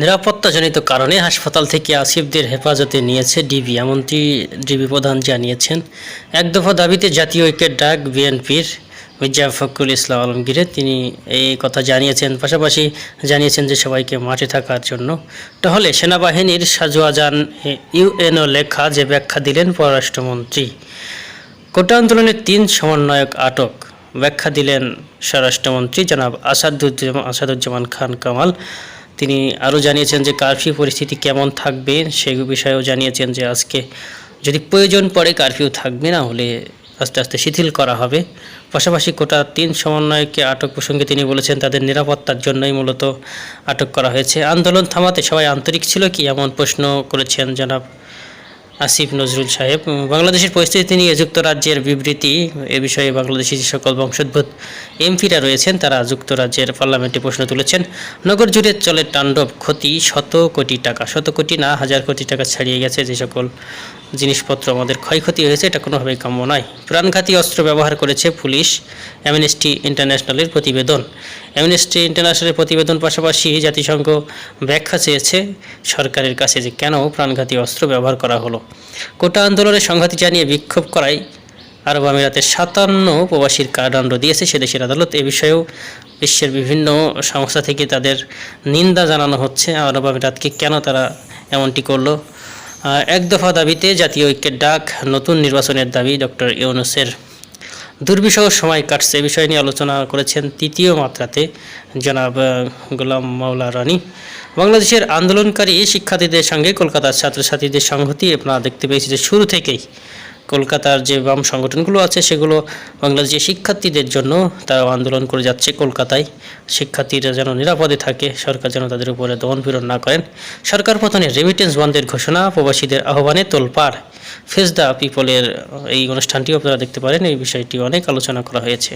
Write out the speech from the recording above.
নিরাপত্তাজনিত কারণে হাসপাতাল থেকে আসিফদের হেফাজতে নিয়েছে ডিবি, এমনটি ডিবি প্রধান জানিয়েছেন। এক দফা দাবিতে জাতীয় ঐক্যের ডাক বিএনপির মির্জা ফখরুল ইসলাম আলমগীরে তিনি এই কথা জানিয়েছেন, পাশাপাশি জানিয়েছেন যে সবাইকে মাঠে থাকার জন্য। তাহলে সেনাবাহিনীর সাজুয়াজান ইউএনও লেখা যে ব্যাখ্যা দিলেন পররাষ্ট্রমন্ত্রী। কোটা আন্দোলনের তিন সমন্বয়ক আটক। ব্যাখ্যা দিলেন স্বরাষ্ট্রমন্ত্রী জনাব আসাদুজ্জামান আসাদুজ্জামান খান কামাল। তিনি আরও জানিয়েছেন যে কারফিউ পরিস্থিতি কেমন থাকবে সেই বিষয়েও জানিয়েছেন যে আজকে যদি প্রয়োজন পড়ে কারফিউ থাকবে না হলে আস্তে আস্তে শিথিল করা হবে। পাশাপাশি কোটা তিন সমন্বয়কে আটক প্রসঙ্গে তিনি বলেছেন, তাদের নিরাপত্তার জন্যই মূলত আটক করা হয়েছে। আন্দোলন থামাতে সবাই আন্তরিক ছিল কি এমন প্রশ্ন করেছেন জনাব আসিফ নজরুল সাহেব বাংলাদেশের পরিস্থিতি নিয়ে যুক্তরাজ্যের বিবৃতি, এ বিষয়ে বাংলাদেশি যে সকল বংশোদ্ভূত এমপিরা রয়েছেন, তারা যুক্তরাজ্যের পার্লামেন্টে প্রশ্ন তুলেছেন, নগর জুড়ে চলে তাণ্ডব ক্ষতি শত কোটি টাকা, শত কোটি না, হাজার কোটি টাকা ছাড়িয়ে গেছে যে সকল জিনিসপত্র আমাদের ক্ষয়ক্ষতি হয়েছে, এটা কোনোভাবেই কাম্য নয়। প্রাণঘাতী অস্ত্র ব্যবহার করেছে পুলিশ অ্যামনেস্টি ইন্টারন্যাশনালের প্রতিবেদন। অ্যামনেস্টি ইন্টারন্যাশনালের প্রতিবেদন পাশাপাশি জাতিসংঘ ব্যাখ্যা চেয়েছে সরকারের কাছে যে কেন প্রাণঘাতী অস্ত্র ব্যবহার করা হলো। কোটা আন্দোলনের সংঘাতি জানিয়ে বিক্ষোভ করায় আরব আমিরাতের সাতান্ন প্রবাসীর কারাদণ্ড দিয়েছে সে দেশের আদালত। এ বিষয়েও বিশ্বের বিভিন্ন সংস্থা থেকে তাদের নিন্দা জানানো হচ্ছে। আরব আমিরাতকে কেন তারা এমনটি করল? এক দফা দাবিতে জাতীয় ঐক্যের ডাক নতুন নির্বাচনের দাবি ডক্টর ইউনুসের। দুর্বিষহ সময় কাটছে বিষয় নিয়ে আলোচনা করেছেন তৃতীয় মাত্রাতে জনাব গোলাম মাওলা রানী। বাংলাদেশের আন্দোলনকারী শিক্ষার্থীদের সঙ্গে কলকাতার ছাত্রছাত্রীদের সংহতি আপনারা দেখতে পেয়েছি যে শুরু থেকেই কলকাতার যে বাম সংগঠনগুলো আছে, সেগুলো বাংলাদেশের শিক্ষার্থীদের জন্য তারা আন্দোলন করে যাচ্ছে কলকাতায়। শিক্ষার্থীরা যেন নিরাপদে থাকে, সরকার যেন তাদের উপরে দমন পীড়ন না করেন। সরকার পতনে রেমিটেন্স বন্ধের ঘোষণা প্রবাসীদের আহ্বানে তোলপাড়। ফেস দ্য পিপলের এই অনুষ্ঠানটিও আপনারা দেখতে পারেন, এই বিষয়টি অনেক আলোচনা করা হয়েছে।